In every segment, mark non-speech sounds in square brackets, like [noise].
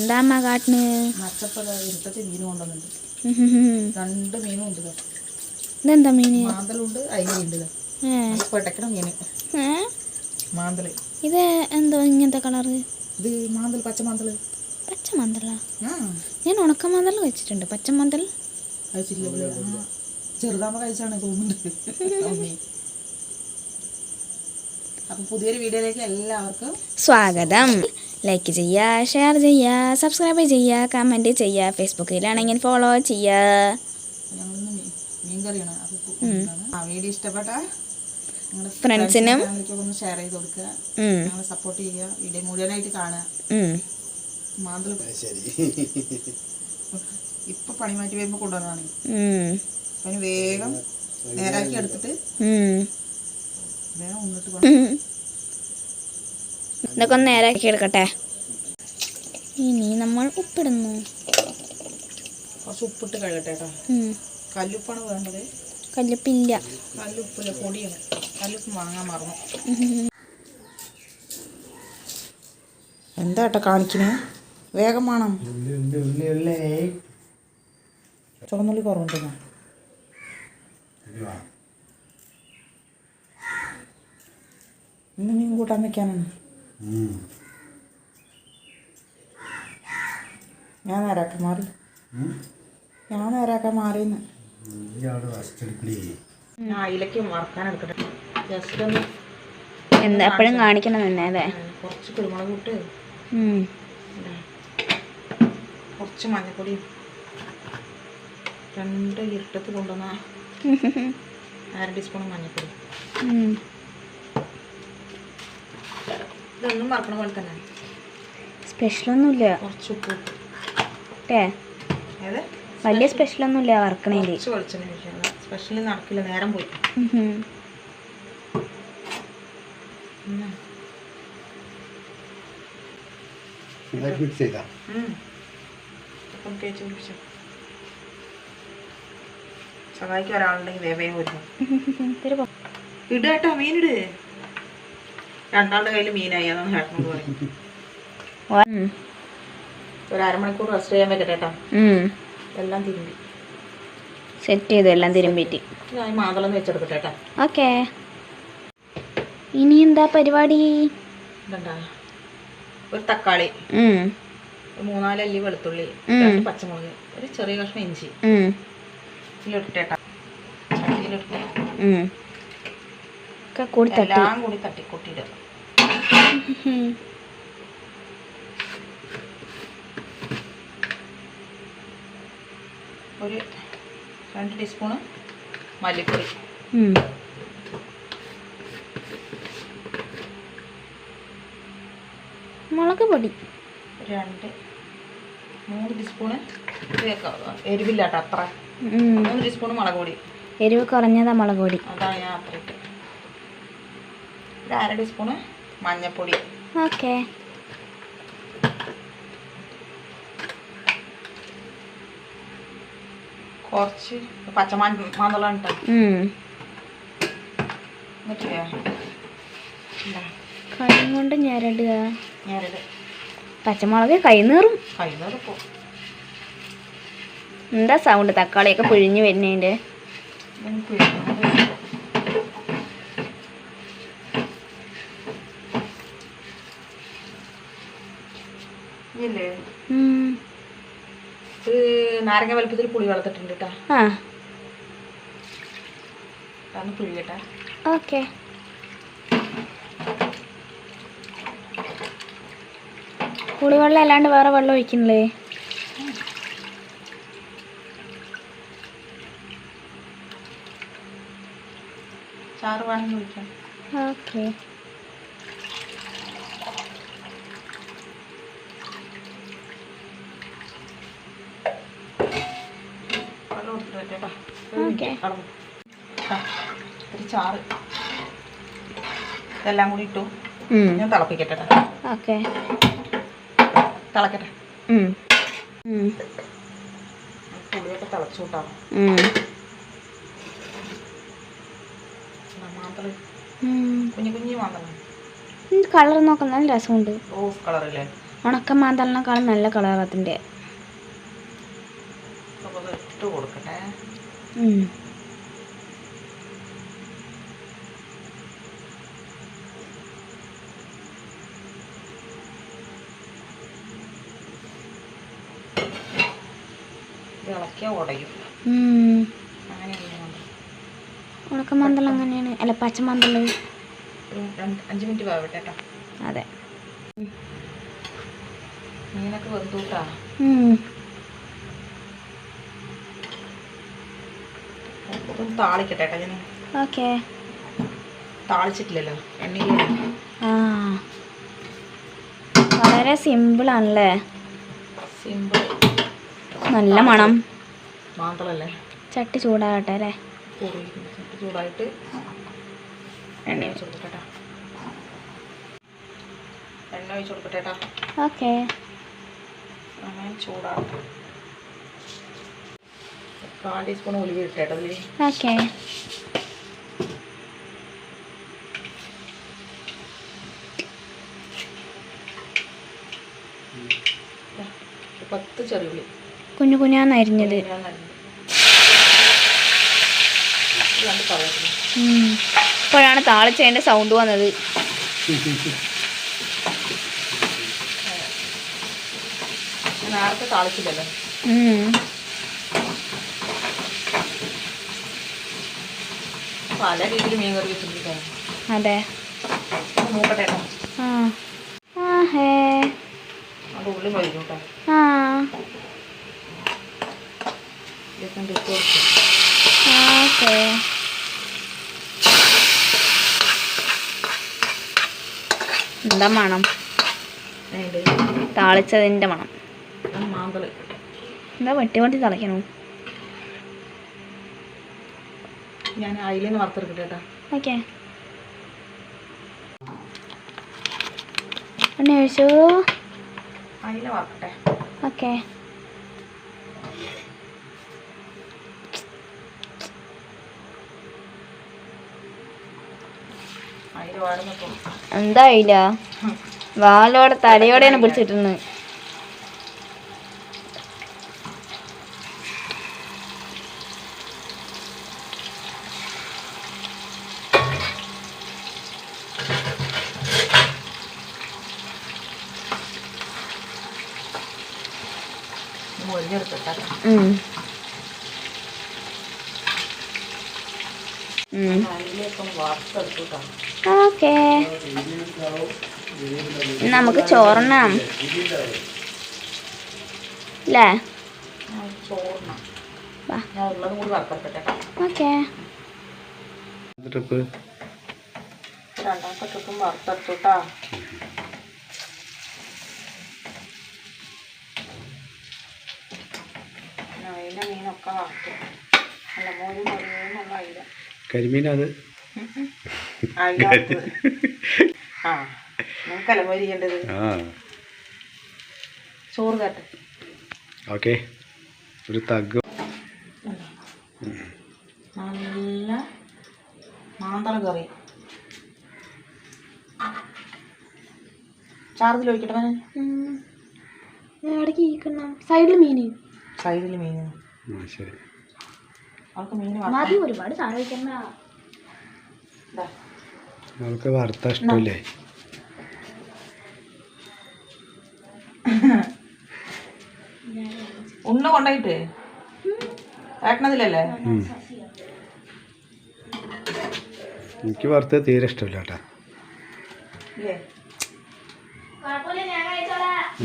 എന്താ അമ്മ കാട്ടിന് മീൻ കൊണ്ടുവന്നിട്ടുണ്ട് രണ്ട് മീനും ഉണ്ട് ഇതെന്താ മീന്? മാന്തലുണ്ട് അയിലുണ്ട് ഇതാ. മീന്? മാന്തൽ. എന്തോ ഇങ്ങനത്തെ കളറ്? ഇത് മാന്തൽ പച്ച മാന്തൽ പച്ച മന്തലാ? ഞാൻ ഉണക്ക മാന്തൽ വെച്ചിട്ടുണ്ട് പച്ച മാന്തൽ? കഴിച്ചാണ് തോന്നുന്നുണ്ട്. അപ്പൊ പുതിയൊരു വീഡിയോയിലേക്ക് എല്ലാവർക്കും സ്വാഗതം. ലൈക്ക് ചെയ്യുക ഷെയർ ചെയ്യുക സബ്സ്ക്രൈബ് ചെയ്യുക കമന്റ് ചെയ്യുക ഫേസ്ബുക്കിലാണെങ്കിൽ ഫോളോ ചെയ്യുക. വീഡിയോ ഇഷ്ടപ്പെട്ട ഫ്രണ്ട്സിനും ഷെയർ ചെയ്ത് കൊടുക്കുക. സപ്പോർട്ട് ചെയ്യുക. വീഡിയോ മുഴുവനായിട്ട് കാണുക. ഉം. മാന്തൽ [laughs] ഇപ്പൊ പണി മാറ്റി വരുമ്പോ കൊണ്ടുവന്നാണ് അപ്പൊ അതിന് വേഗം നേരാക്കി എടുത്തിട്ട്. വേഗം മുന്നിട്ട് പോകാം ഉം. [laughs] ഇതൊക്കെ ഒന്ന് നേരാക്കി എടുക്കട്ടെ. ഇനി നമ്മൾ ഉപ്പിടുന്നു. കുറച്ച് ഉപ്പിട്ട് കഴുകട്ടെ കേട്ടോ. കല്ലുപ്പാണ് വേണ്ടത്. കല്ലുപ്പില്ല. കല്ലുപ്പില്ല പൊടിയാണ്. കല്ലുപ്പ് വാങ്ങാൻ മറന്നു. എന്താ ഏട്ടാ കാണിക്കണേ? വേഗം വേണം ചുവന്നുള്ളി കുറവുണ്ടെന്നാ ഇന്ന് മീൻ കൂട്ടാൻ വെക്കാനാണ്. ഞാൻ നേരാക്കാൻ മാറി? ഞാൻ നേരാക്കാൻ മാറിയെന്ന്. ഞാൻ അയിലേക്ക് വറക്കാൻ എടുക്കട്ടെ. ജസ്റ്റ് ഒന്ന് എന്താ എപ്പോഴും കാണിക്കണം തന്നെ അതെ കുറച്ച് കുരുമുളക് ഇട്ട്. കുറച്ച് മഞ്ഞപ്പൊടി. രണ്ട് ഇരുട്ടത്ത് കൊണ്ടുവന്ന [laughs] അര ടീസ്പൂൺ മഞ്ഞപ്പൊടി. ഇതൊന്നും മറക്കണ പോലെ തന്നെ. സ്പെഷ്യലൊന്നുമില്ല. കുറച്ച് ഉപ്പ്. ഏ വലിയ സ്പെഷ്യലൊന്നുമില്ല വറക്കണേൽ. സ്പെഷ്യലി നടക്കില്ല നേരം പോയി. സഹായിക്കാൻ ഒരാളുണ്ടെങ്കിൽ വേവേ വരുന്നു [laughs] ഇടട്ടോ മീനിട് രണ്ടാളുടെ കയ്യിൽ മീനായി അതാണ് ചേട്ടനോട് പറയും. ഒരു അരമണിക്കൂർ റെസ്റ്റ് ചെയ്യാൻ വെക്കട്ടെ കേട്ടോ എല്ലാം തിരുമ്പി. സെറ്റ് ചെയ്തു എല്ലാം തിരുമ്പിറ്റി മാതളം വെച്ചെടുക്കട്ടെ കേട്ടോ ഓക്കെ. ഇനി എന്താ പരിപാടി? ഒരു തക്കാളി. മൂന്നാൽ അല്ലി വെളുത്തുള്ളി രണ്ട് പച്ചമുളക് ഒരു ചെറിയ കഷ്ണം ഇഞ്ചി. ഇതിലിട്ടേട്ടാ ഉം. ഒക്കെ കൂടി തട്ടി. എല്ലാം കൂടി തട്ടിക്കൊട്ടിയിടുക ഉം. ഒരു രണ്ട് ടീസ്പൂണ് മല്ലിപ്പൊടി. മുളക് പൊടി. രണ്ട് മൂന്ന് ടീസ്പൂണ് എരിവില്ലാട്ടോ അത്ര. മൂന്ന് ടീസ്പൂണ് മുളക് പൊടി. എരിവ് കുറഞ്ഞതാ മുളക് പൊടി. അതാണ് ഞാൻ അത്ര ഇട്ട് ഒരു അര ടീസ്പൂണ് മഞ്ഞൾപ്പൊടി ഓക്കെ. കുറച്ച് പച്ചമാൻ മാന്തളം കൈ കൊണ്ട് ഞരടുക. ഞരട്. പച്ചമുളക് കൈനീറും കൈന്നേറിപ്പോ എന്താ സൗണ്ട് തക്കാളിയൊക്കെ പിഴിഞ്ഞു വരുന്നതിന്റെ ഒരു നാരങ്ങ വലുപ്പത്തിൽ പുളി വളർത്തിട്ടുണ്ട് കേട്ടാ ആ. കേട്ടാ ഓക്കെ. പുളിവെള്ളം അല്ലാണ്ട് വേറെ വെള്ളം ഒഴിക്കണില്ലേ ചാറ് വേണമെങ്കിൽ ഒഴിക്കാം ഓക്കെ വെള്ളം കൊടുത്തിട്ട് കേട്ടോ. ഓക്കെ. ഒരു ചാറ്. ഇതെല്ലാം കൂടി ഇട്ടു. ഞാൻ തിളപ്പിക്കട്ടെ. ഓക്കെ. തിളക്കട്ടെ. പുളിയൊക്കെ തിളച്ചു കൂട്ടാ. കുഞ്ഞു കുഞ്ഞു മാന്തള കളർ നോക്കാൻ നല്ല രസമുണ്ട്. റോസ് കളറില്ലേ ഉണക്ക മാന്തളിനേക്കാളും നല്ല കളർ അതിന്റെ അപ്പോൾ അത് ഇട്ട് കൊടുക്കട്ടെ ഉം. ഇത് ഇളക്കിയാൽ ഉടയും ഉം. അങ്ങനെ ചെയ്യുന്നുണ്ട് ഉണക്ക മാന്തൾ അങ്ങനെയാണ്. അല്ല പച്ച മാന്തൾ അഞ്ച് മിനിറ്റ് കേട്ടോ അതെ. മീനൊക്കെ വെന്തൂട്ടാ? ഉം. ഇതൊന്ന് താളിക്കട്ടെ കേട്ടോ ഞാൻ ഓക്കെ. താളിച്ചിട്ടില്ലല്ലോ എണ്ണയിൽ ആ. വളരെ സിമ്പിളാണല്ലേ? സിമ്പിൾ. നല്ല മണം. മാന്തളല്ലേ ചട്ടി ചൂടാകട്ടെ അല്ലേ? ചൂടായിട്ട് എണ്ണ ഒഴിച്ച് കൊടുക്കട്ടെ എണ്ണ ഒഴിച്ച് കൊടുക്കട്ടെ കേട്ടോ. ഓക്കെ. ചൂടാകട്ടെ. കാൽ ടീസ്പൂൺ ഒലിവ് ഇട്ടേട്ടോ അതിൽ ഓക്കെ പത്ത് ചെറുപുളി കുഞ്ഞു കറിവേപ്പില ഉം. ഇപ്പോഴാണ് താളിച്ചതിന്റെ സൗണ്ട് വന്നത്. നേരത്തെ താളിച്ചില്ലല്ലോ. പല രീതിയിൽ മീൻ കറി വെച്ചിരിക്കുകയാണ് അതെ. ഉള്ളി കേട്ടോ. ഓക്കെ. എന്താ മണം? താളിച്ചതിന്റെ താളിച്ചതിന്റെ മണം. എന്താ വെട്ടി വെട്ടി ഞാൻ അയിലേന്ന് വറുത്തെടുക്കട്ടെ കേട്ടോ. ഓക്കെ. എണ്ണ ഒഴിച്ചു? അയില വറക്കട്ടെ. ഓക്കെ. അയില വാടുന്നപ്പോൾ എന്തായില്ല വാലോടെ തലയോടെയാണ് പിടിച്ചിട്ടുണ്ട് കേട്ടോ ഓക്കെ. നമുക്ക് ചോറണം അല്ലേ ഓക്കെ. ട്രിപ്പ് രണ്ടാമത്തെ ട്രിപ്പും വറുത്തെടുത്തു കേട്ടോ മീനൊക്കെ വറുത്തു നല്ല മോരും മറിയുള്ള അയില അയില. ആ നിങ്ങൾക്കല്ല മൊരിയേണ്ടത് ചോറ് തട്ടെ ഓക്കെ. ഒരു തഗ്. നല്ല മാന്തള കറി. ചാർജിൽ ഒഴിക്കട്ടെ മോനെ? ഇടയ്ക്ക് സൈഡിൽ മീൻ. സൈഡിൽ മീൻ. ആ ശരി. മതി ഒരുപാട് നമുക്ക് വറുത്ത ഇഷ്ടമില്ലേ? ഉണ്ണ കൊണ്ടായിട്ട്. എനിക്ക് വറുത്തത് തീരെ ഇഷ്ടമില്ല കേട്ടാ.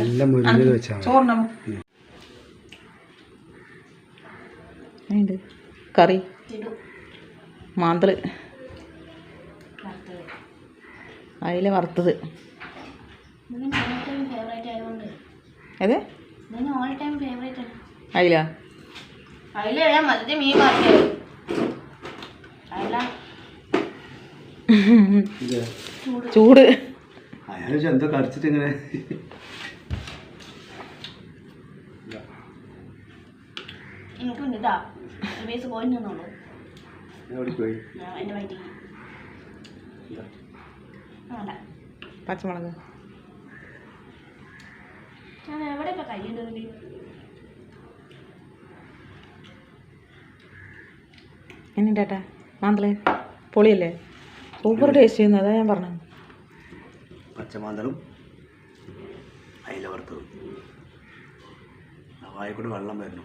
നല്ല മുരിഞ്ഞത് വെച്ചാൽ ചോറിനോ കറി. മാന്തൾ. അയില വറുത്തത്. അതെ ആയതുകൊണ്ട്. ഏത്? ഇതിന് ഓൾ ടൈം ഫേവറേറ്റ് അയില ചൂട് മറ്റേ മീൻ ചൂട്. എന്താ കടിച്ചിട്ട് ഇങ്ങനെ എനിക്കുണ്ട് കേട്ടോ ഒരു പീസ് പോയി നിന്നോളൂ ഞാൻ എന്റെ വയറ്റിൽ വേണ്ട പച്ചമുളക്. എവിടെ ഇപ്പൊ കയ്യുണ്ട് എന്നെ ചേട്ടാ മാന്തൾ പൊളിയല്ലേ? സൂപ്പർ ടേസ്റ്റ് ചെയ്യുന്നത് അതാ ഞാൻ പറഞ്ഞത്. പച്ചമാന്തളും അയില വറുത്തതും. വായിക്കൂടെ വെള്ളം വരുന്നു.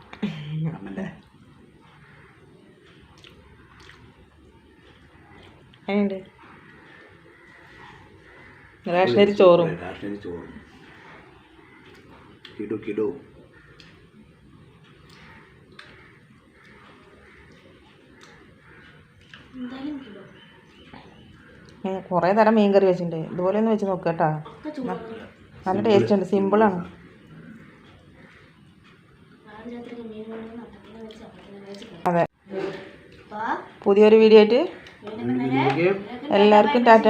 റേഷനരി ചോറും. ചോറും. കിടു കിടു. കുറേ തരം മീൻ കറി വെച്ചിട്ടുണ്ട്. ഇതുപോലെ ഒന്ന് വെച്ച് നോക്കാം കേട്ടോ. നല്ല ടേസ്റ്റ് ഉണ്ട്. സിമ്പിളാണ് അതെ പുതിയൊരു വീഡിയോ ആയിട്ട് എല്ലാവർക്കും ടാറ്റ.